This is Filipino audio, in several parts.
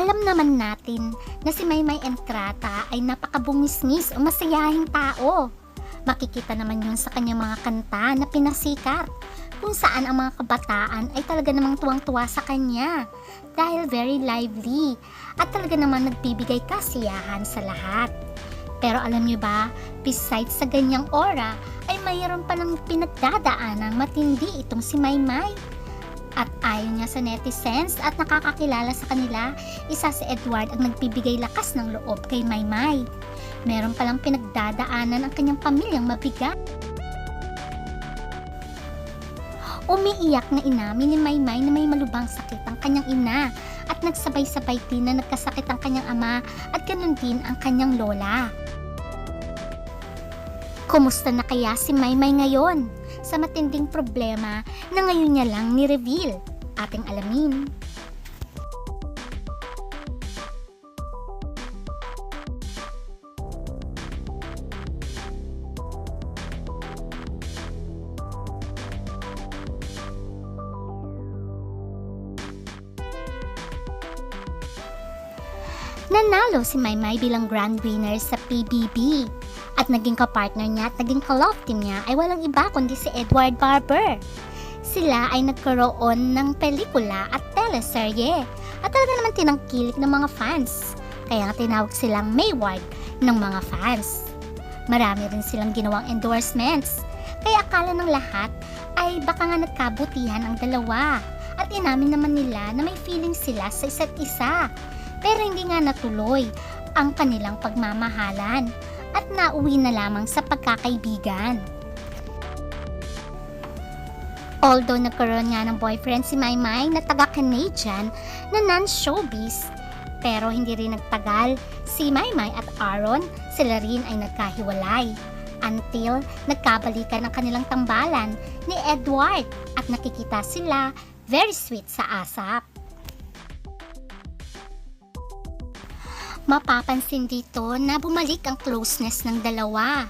Alam naman natin na si Maymay Entrata ay napakabungisngis o masayahing tao. Makikita naman yun sa kanyang mga kanta na pinasikat kung saan ang mga kabataan ay talaga namang tuwang-tuwa sa kanya dahil very lively at talaga namang nagbibigay kasiyahan sa lahat. Pero alam niyo ba, besides sa ganyang aura, ay mayroon pa ng pinagdadaanang matindi itong si Maymay. At ayon niya sa netizens at nakakakilala sa kanila, isa si Edward ang nagbibigay lakas ng loob kay Maymay. Meron palang pinagdadaanan ang kanyang pamilyang mabigat. Umiiyak na inamin ni Maymay na may malubang sakit ang kanyang ina at nagsabay-sabay din na nagkasakit ang kanyang ama at ganun din ang kanyang lola. Kumusta na kaya si Maymay ngayon sa matinding problema na ngayon niya lang ni-reveal? Ating alamin. Nanalo si Maymay bilang grand winner sa PBB at naging kapartner niya at naging ka-love team niya ay walang iba kundi si Edward Barber. Sila ay nagkaroon ng pelikula at teleserye at talaga naman tinangkilik ng mga fans. Kaya tinawag silang Mayward ng mga fans. Marami rin silang ginawang endorsements. Kaya akala ng lahat ay baka nga nagkabutihan ang dalawa. At inamin naman nila na may feeling sila sa isa't isa. Pero hindi nga natuloy ang kanilang pagmamahalan at nauwi na lamang sa pagkakaibigan. Although nagkaroon nga ng boyfriend si Maymay na taga-Canadian na non-showbiz, pero hindi rin nagtagal, si Maymay at Aaron sila rin ay nagkahiwalay until nagkabalikan ang kanilang tambalan ni Edward at nakikita sila very sweet sa asap. Mapapansin dito na bumalik ang closeness ng dalawa.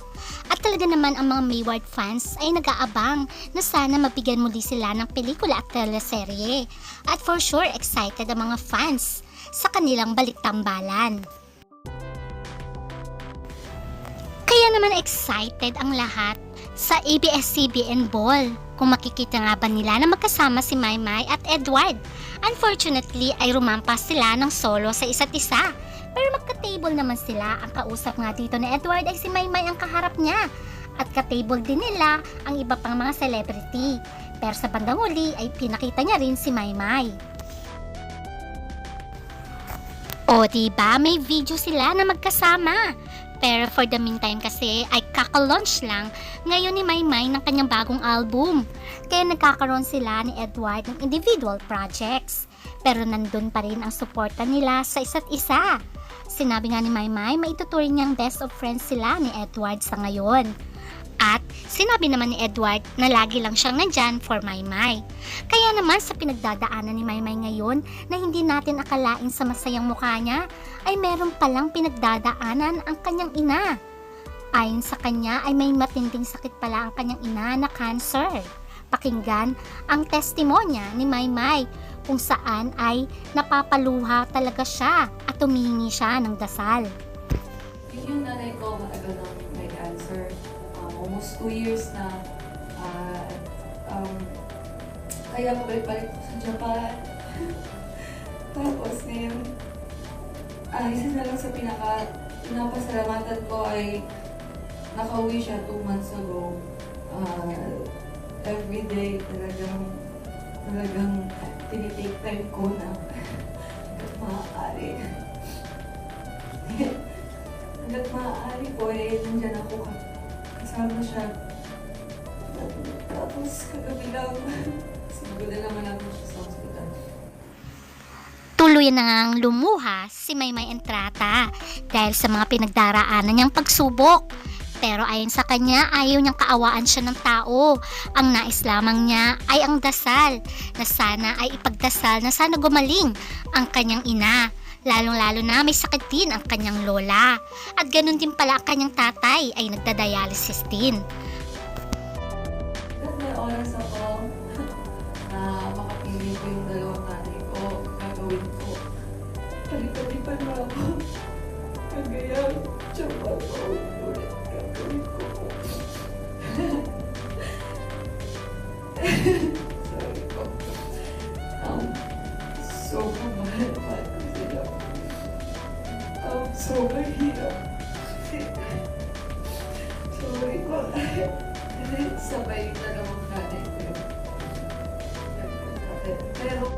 At talaga naman ang mga Mayward fans ay nag-aabang na sana mabigyan muli sila ng pelikula at teleserye. At for sure excited ang mga fans sa kanilang baliktambalan. Kaya naman excited ang lahat sa ABS-CBN Ball kung makikita nga ba nila na magkasama si Maymay at Edward. Unfortunately ay rumampas sila ng solo sa isa't isa. Pero magka-table naman sila. Ang kausap nga dito ni Edward ay si Maymay ang kaharap niya. At ka-table din nila ang iba pang mga celebrity. Pero sa bandang huli ay pinakita niya rin si Maymay. O diba may video sila na magkasama. Pero for the meantime kasi ay kaka-launch lang ngayon ni Maymay ng kanyang bagong album. Kaya nagkakaroon sila ni Edward ng individual projects. Pero nandun pa rin ang suporta nila sa isa't isa. Sinabi nga ni Maymay, maituturing niyang best of friends sila ni Edward sa ngayon. At sinabi naman ni Edward na lagi lang siyang nandyan for Maymay. Kaya naman sa pinagdadaanan ni Maymay ngayon na hindi natin akalain sa masayang mukha niya, ay meron palang pinagdadaanan ang kanyang ina. Ayon sa kanya ay may matinding sakit pala ang kanyang ina na cancer. Pakinggan ang testimonya ni Maymay kung saan ay napapaluha talaga siya at tumingi siya ng dasal. Yung nanay ko matagal na cancer. Um, almost two years na. Ah, um, kaya pabalik-balik ko sa Japan. Tapos ngayon, ah, isa na lang sa pinaka pinapasalamatan ko ay nakauwi siya two months ago. Ah, every day talagang talagang tinitake time ko na hanggat maaari. hanggat maaari po eh, nandyan ako ka- kasama siya. Tapos kagabi lang, siguro na naman ako siya sa hospital. Tuloy na ngang lumuha si Maymay Entrata dahil sa mga pinagdaraanan niyang pagsubok. Pero ayon sa kanya, ayaw niyang kaawaan siya ng tao. Ang nais lamang niya ay ang dasal na sana ay ipagdasal na sana gumaling ang kanyang ina. Lalong-lalo na may sakit din ang kanyang lola. At ganun din pala ang kanyang tatay ay nagdadialysis din. At oras ako na makapili ko yung dalawang nanay ko, gagawin ko. Balik pa na ako. Kagaya, tsaka ko ulit. Sorry po. Um, sobrang mahal mahal ko sila. Um, sobrang hirap. Sabay na naman nanay ko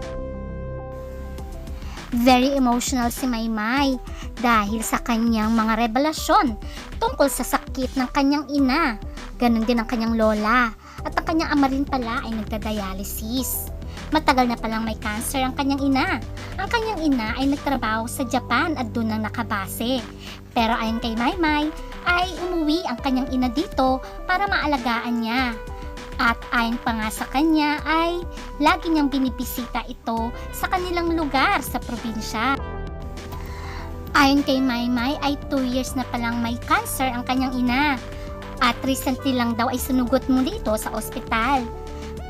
Very emotional si Maymay dahil sa kanyang mga revelasyon tungkol sa sakit ng kanyang ina. Ganon din ang kanyang lola at ang kanyang ama rin pala ay nagda-dialysis. Matagal na palang may cancer ang kanyang ina. Ang kanyang ina ay nagtrabaho sa Japan at doon ang nakabase. Pero ayon kay Maymay ay umuwi ang kanyang ina dito para maalagaan niya. At ayon pa nga sa kanya ay lagi niyang binibisita ito sa kanilang lugar sa probinsya. Ayon kay Maymay ay 2 years na palang may cancer ang kanyang ina. At recently lang daw ay sunugot muli ito sa ospital.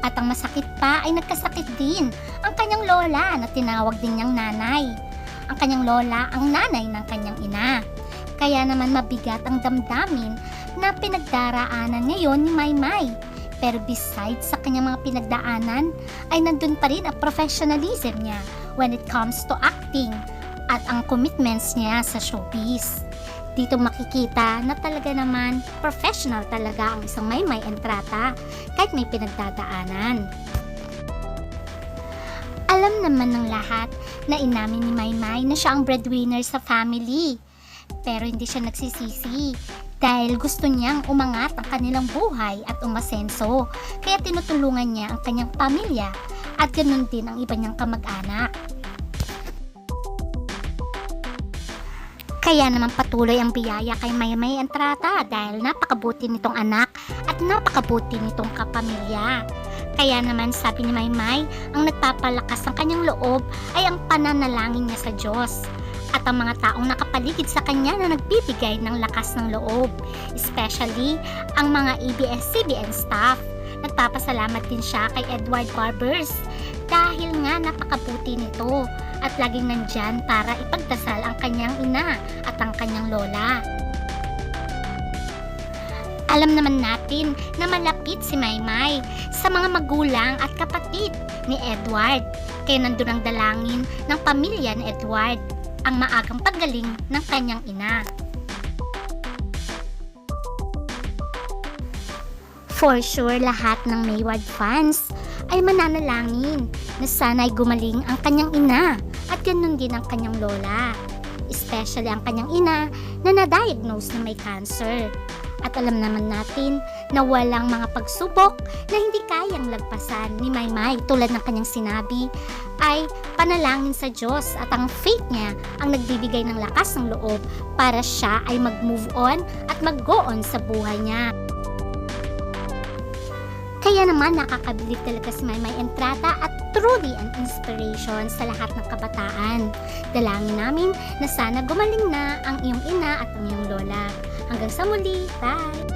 At ang masakit pa ay nagkasakit din ang kanyang lola na tinawag din niyang nanay. Ang kanyang lola ang nanay ng kanyang ina. Kaya naman mabigat ang damdamin na pinagdaraanan ngayon ni Maymay. Pero besides sa kanyang mga pinagdaanan, ay nandun pa rin ang professionalism niya when it comes to acting at ang commitments niya sa showbiz. Dito makikita na talaga naman professional talaga ang isang Maymay Entrata kahit may pinagdadaanan. Alam naman ng lahat na inamin ni Maymay na siya ang breadwinner sa family. Pero hindi siya nagsisisi dahil gusto niyang umangat ang kanilang buhay at umasenso. Kaya tinutulungan niya ang kanyang pamilya at ganun din ang iba niyang kamag-anak. Kaya naman patuloy ang biyaya kay Maymay Entrata dahil napakabuti nitong anak at napakabuti nitong kapamilya. Kaya naman sabi ni Maymay, ang nagpapalakas ng kanyang loob ay ang pananalangin niya sa Diyos at ang mga taong nakapaligid sa kanya na nagbibigay ng lakas ng loob, especially ang mga ABS-CBN staff. Nagpapasalamat din siya kay Edward Barbers dahil nga napakabuti nito at laging nandyan para ipagdasal ang kanyang ina at ang kanyang lola. Alam naman natin na malapit si Maymay sa mga magulang at kapatid ni Edward. Kaya nandun ang dalangin ng pamilya ni Edward ang maagang paggaling ng kanyang ina. For sure, lahat ng Mayward fans ay mananalangin na sana'y gumaling ang kanyang ina at ganun din ang kanyang lola. Especially ang kanyang ina na na-diagnose na may cancer. At alam naman natin na walang mga pagsubok na hindi kayang lagpasan ni Maymay tulad ng kanyang sinabi ay panalangin sa Diyos at ang faith niya ang nagbibigay ng lakas ng loob para siya ay mag-move on at mag-go on sa buhay niya. Kaya naman nakakabilib talaga si Maymay Entrata at truly an inspiration sa lahat ng kabataan. Dalangin namin na sana gumaling na ang iyong ina at ang iyong lola. Hanggang sa muli, bye!